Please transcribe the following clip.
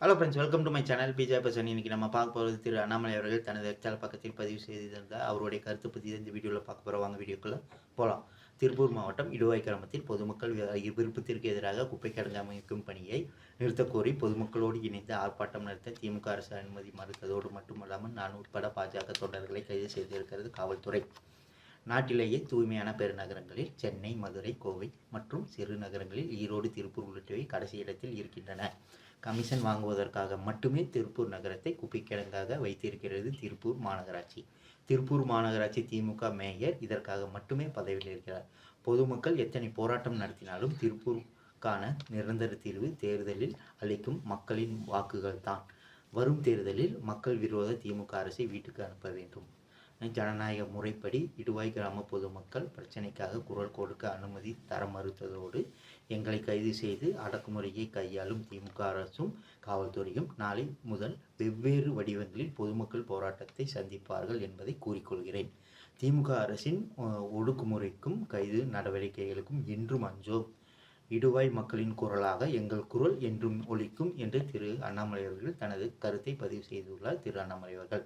Hello friends welcome to my channel PJ பசன் இன்னைக்கு நம்ம பார்க்க போகிறது திரு அண்ணாமலை அவர்கள் தனது எக்ஸால் பக்கத்தில் பதிவு செய்திருந்த அவருடைய கருத்து பற்றி இந்த வீடியோவில் பார்க்க போகிறோம் வாங்க வீடியோக்குள்ளே போகலாம் திருப்பூர் மாவட்டம் இடுவாய் கிராமத்தில் பொதுமக்கள் விருப்பத்திற்கு எதிராக குப்பை கிடங்கு அமைக்கும் பணியை நிறுத்தக்கோரி பொதுமக்களோடு இணைந்து ஆர்ப்பாட்டம் நடத்த திமுக அரசு அனுமதி மறுத்ததோடு மட்டுமல்லாமல் நான் உட்பட பாஜக தொண்டர்களை கைது செய்திருக்கிறது காவல்துறை. நாட்டிலேயே தூய்மையான பெருநகரங்களில் சென்னை மதுரை கோவை மற்றும் சிறு நகரங்களில் ஈரோடு திருப்பூர் உள்ளிட்டவை கடைசி இடத்தில் இருக்கின்றன. கமிஷன் வாங்குவதற்காக மட்டுமே திருப்பூர் நகரத்தை குப்பிக்கிடங்காக வைத்திருக்கிறது திருப்பூர் மாநகராட்சி. திருப்பூர் மாநகராட்சி திமுக மேயர் இதற்காக மட்டுமே பதவியில் இருக்கிறார். பொதுமக்கள் எத்தனை போராட்டம் நடத்தினாலும் திருப்பூருக்கான நிரந்தர தீர்வு தேர்தலில் அளிக்கும் மக்களின் வாக்குகள் தான் வரும் தேர்தலில் மக்கள் விரோத திமுக அரசை வீட்டுக்கு அனுப்ப வேண்டும். ஜனநாயக முறைப்படி இடுவாய் கிராம பொதுமக்கள் பிரச்சனைக்காக குரல் கொடுக்க அனுமதி தர மறுத்ததோடு எங்களை கைது செய்து அடக்குமுறையை கையாளும் திமுக அரசும் காவல்துறையும் நாளை முதல் வெவ்வேறு வடிவங்களில் பொதுமக்கள் போராட்டத்தை சந்திப்பார்கள் என்பதை கூறிக்கொள்கிறேன். திமுக அரசின் ஒடுக்குமுறைக்கும் கைது நடவடிக்கைகளுக்கும் என்றும் அஞ்சோம் இடுவாய் மக்களின் குரலாக எங்கள் குரல் என்றும் ஒழிக்கும் என்று திரு. அண்ணாமலை அவர்கள் தனது கருத்தை பதிவு செய்துள்ளார். திரு. அண்ணாமலை அவர்கள்.